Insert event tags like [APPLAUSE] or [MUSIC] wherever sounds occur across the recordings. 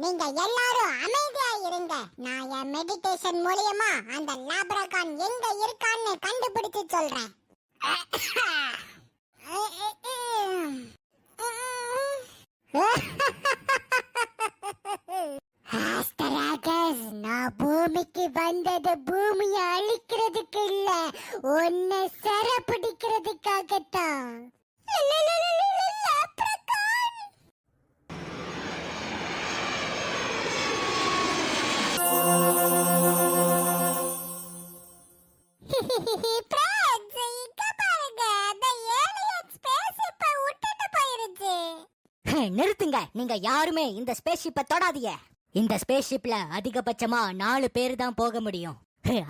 நீங்க எல்லாரும் அமைதியா இருங்க நான் என் மெடிடேஷன் மூலியமா அந்த லாப்ரகான் எங்க இருக்கான்னு கண்டுபிடிச்சு சொல்றேன். நான் பூமிக்கு வந்தது பூமியை அழிக்கிறதுக்கு இல்ல உன்னை சர பிடிக்கிறதுக்காகத்தான் நிறுத்துங்க. நீங்க யாருமே இந்த ஸ்பேஸ்ஷிப்பை தொடாதீங்க. இந்த ஸ்பேஸ்ஷிப்ல அதிகபட்சமா நாலு பேர் தான் போக முடியும்.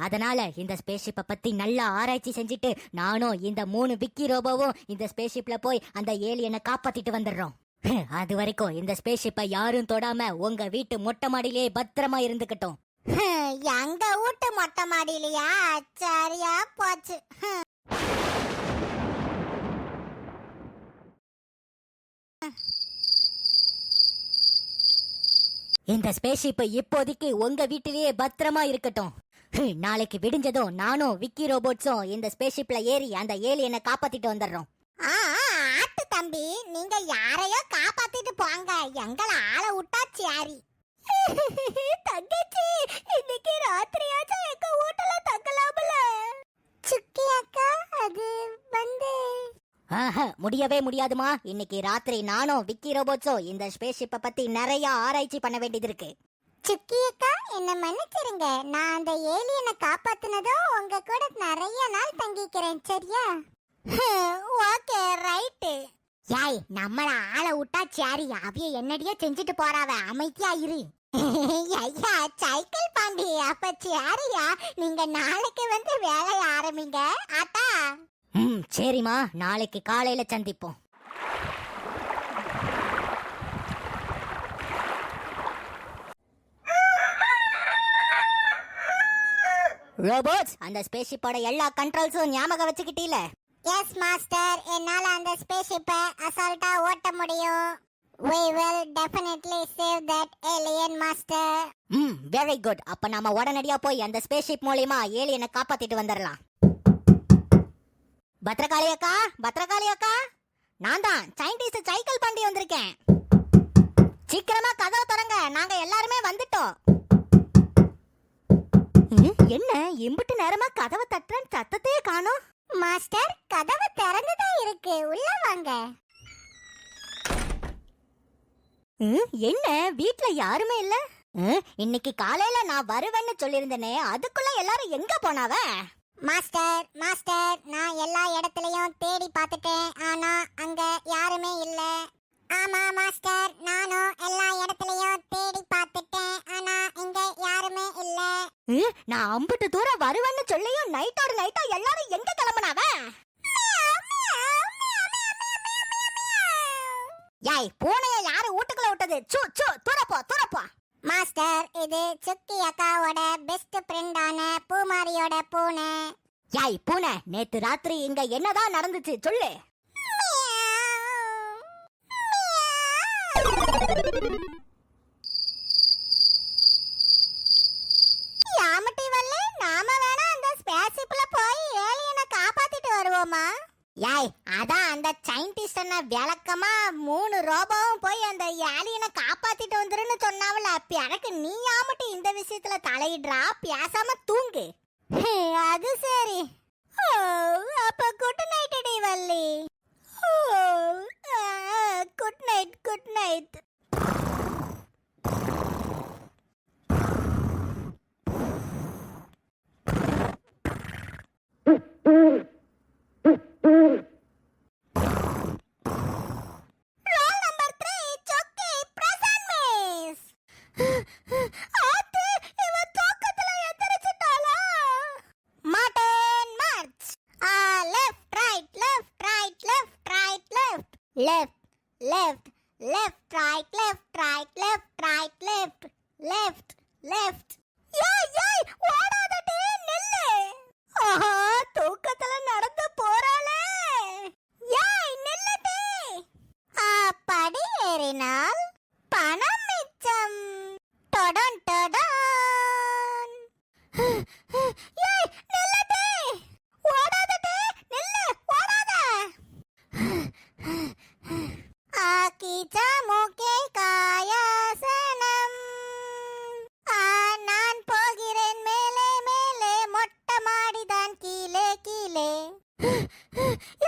அதனால இந்த ஸ்பேஸ்ஷிப்பை பத்தி நல்லா ஆராய்ச்சி செஞ்சுட்டு நானும் இந்த மூணு விக்கி ரோபோவும் இந்த ஸ்பேஸ்ஷிப்ல போய் அந்த ஏலியனை காப்பாத்திட்டு வந்துடுறோம். அது வரைக்கும் இந்த ஸ்பேஸ்ஷிப்பை யாரும் தொடாம உங்க வீட்டு மொட்டை மாடியிலே பத்திரமா இருந்துக்கட்டும் எங்க வீட்டு மொட்டை மாடியிலயா? சரியா போச்சு. Yeah. இந்த ஸ்பேஸ்ஷிப் இப்போதைக்கு உங்க வீட்டிலேயே பத்திரமா இருக்கட்டும். ஹே, நாளைக்கு விடிஞ்சதும் நானும் விக்கி ரோபோட்ஸும் இந்த ஸ்பேஸ்ஷிப்ல ஏறி அந்த ஏலியனை காப்பாத்திட்டு வந்துடுறோம் ஆட்டு தம்பி. நீங்க யாரையோ காப்பாத்திட்டு போங்க. எங்களை ஆள விட்டா சாரி [LAUGHS] ஆஹா, முடியவே முடியாதுமா. இன்னைக்கு ராத்திரி நானும் விக்கி ரோபோட்ஸும் இந்த ஸ்பேஸ்ஷிப்பை பத்தி நிறைய ஆராய்ச்சி பண்ண வேண்டியது இருக்கு. சுக்கி அக்கா என்ன மன்னிச்சிருங்க. நான் அந்த ஏலியனை காப்பாத்துனதும் உங்க கூட நிறைய நாள் தங்கிக்கிறேன் சரியா? Okay right. யாய் நம்மள ஆள விட்டா சாரி அவிய என்னடியோ செஞ்சுட்டு போறாவ. அமைதியா இரு. [LAUGHS] ஐயா சைக்கிள் பாண்டி அப்ப சாரியா? நீங்க நாளைக்கு வந்து வேலைய ஆரம்பிங்க. ஆட்டா ம் சரிம்மா. நாளைக்கு காலையில சந்திப்போம். ரோபோட்ஸ் அந்த ஸ்பேஸ்ஷிப்போட எல்லா கண்ட்ரோல்ஸும் ஞாபகம் வச்சுக்கிட்டீல? எஸ் மாஸ்டர் என்னால அந்த ஸ்பேஸ்ஷிப்பை அசால்ட்டா ஓட்ட முடியும். We will definitely save that alien master. ம் வெரி குட் அப்ப நாம உடனடியா போய் அந்த ஸ்பேஸ்ஷிப் மூலியமா ஏலியனை காப்பாத்திட்டு வந்துடலாம் பத்ரகாளி அக்கா பத்ரகாளி அக்கா நான் தான் சயின்டிஸ்ட் சைக்கிள் பாண்டி வந்திருக்கேன். சீக்கிரமா கதவை திறங்க நாங்க எல்லாருமே வந்துட்டோம். என்ன? எம்பிட்டு நேரமா கதவை தட்டுறேன் சத்தத்தையே காணோம். மாஸ்டர் கதவு திறந்துதான் இருக்கு. உள்ள வாங்க. என்ன? வீட்ல யாருமே இல்ல? இன்னைக்கு காலையில நான் வருவேன்னு சொல்லியிருந்தேனே அதுக்குள்ள எல்லாரும் எங்க போனாவ? மாஸ்டர் மாஸ்டர் நான் எல்லா இடத்துலயும் தேடி பார்த்துட்டேன். ஆனா அங்க யாருமே இல்ல. ஆமா மாஸ்டர் நானும் எல்லா இடத்துலயும் தேடி பார்த்துட்டேன். ஆனா இங்க யாருமே இல்ல. நான் அம்புட்டு தூரம் வருவேன்னு சொல்லியும் நைட்டோட நைட்டா எல்லாரும் எங்க கிளம்புனாவ? யாய் பூனைய யாரு வீட்டுக்குள்ள விட்டது? சு சு தூரப்போ தூரப்போ. மாஸ்டர் இது சுக்கி அக்காவோட பெஸ்ட் ஃப்ரெண்டான பூமாரியோட பூனை. யாய் பூனை நேத்து ராத்திரி இங்க என்னதான் நடந்துச்சு சொல்லு. யாமட்டி வல்லே நாம வேணா அந்த ஸ்பேஸ்ஷிப்ல போய் ஏலியனை காப்பாத்திட்டு வருவோமா? யாய் அதான் அந்த சயின்டிஸ்ட் என்ன விளக்கமா மூணு ரோபோவும் போய் அந்த ஏலியனை காப்பாத்திட்டு வந்துருன்னு சொன்னாவல. பிறகு நீ ஆமட்டு இந்த விஷயத்துல தலையிடுறா? பேசாம தூங்கு. அது சரி. ஓ, அப்ப good night D Valli. Good night good night roll left left left left right left right left right left left left ஏய் ஏய் ஓடாதடி நில்லு ஆஹா தூக்கத்துல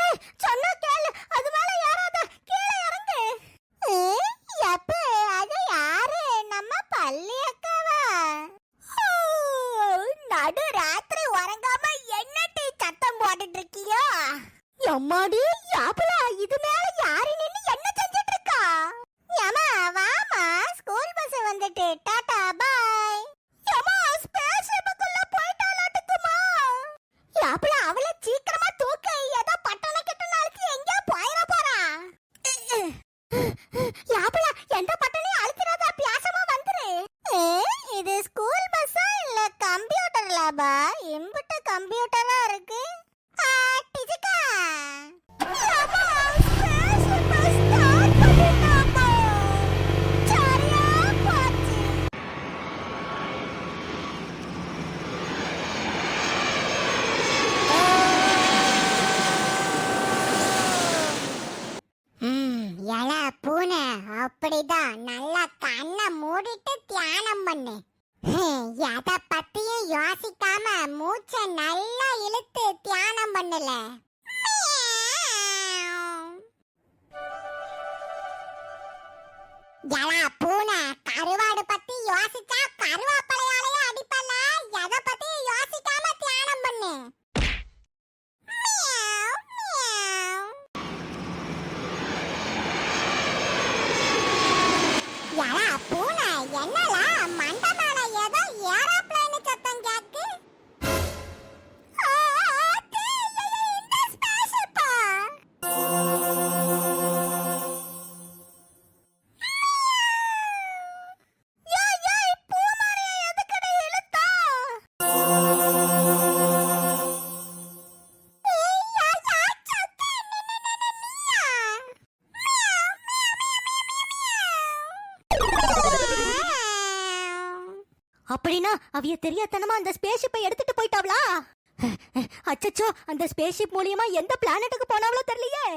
ஏய் சொன்னா கேளு. அது மேல ஏறாத. கீழே இறங்கு. எப்ப அது யாரு? நம்ம பள்ளி அக்காவா? நடு ராத்திரி உறங்காம என்ன டீ சத்தம் போட்டுட்டு இருக்கியோ? எம்மாடி யாப்பல இது மேல அப்படிதான் நல்லா கண்ணை மூடிட்டு தியானம் பண்ணு. எதை பத்தியும் யோசிக்காம மூச்சை நல்லா இழுத்து தியானம் பண்ணல. எலா அப்படின்னா அவிய தெரியாதனமா அந்த ஸ்பேஸ்ஷிப்பை எடுத்துட்டு போயிட்டாவளா? அச்சச்சோ அந்த ஸ்பேஸ்ஷிப் மூலியமா எந்த பிளானட்டுக்கு போனாவளோ தெரியலையே.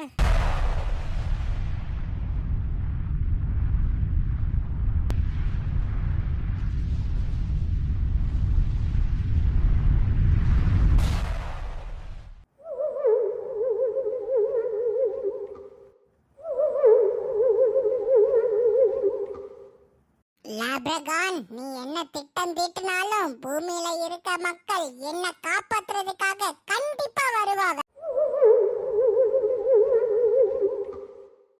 லாப்ரகான் நீ என்ன திட்டம் தீட்டினாலும் பூமியில இருக்க மக்கள் என்ன காப்பாத்துறதுக்காக கண்டிப்பா வருவாங்க.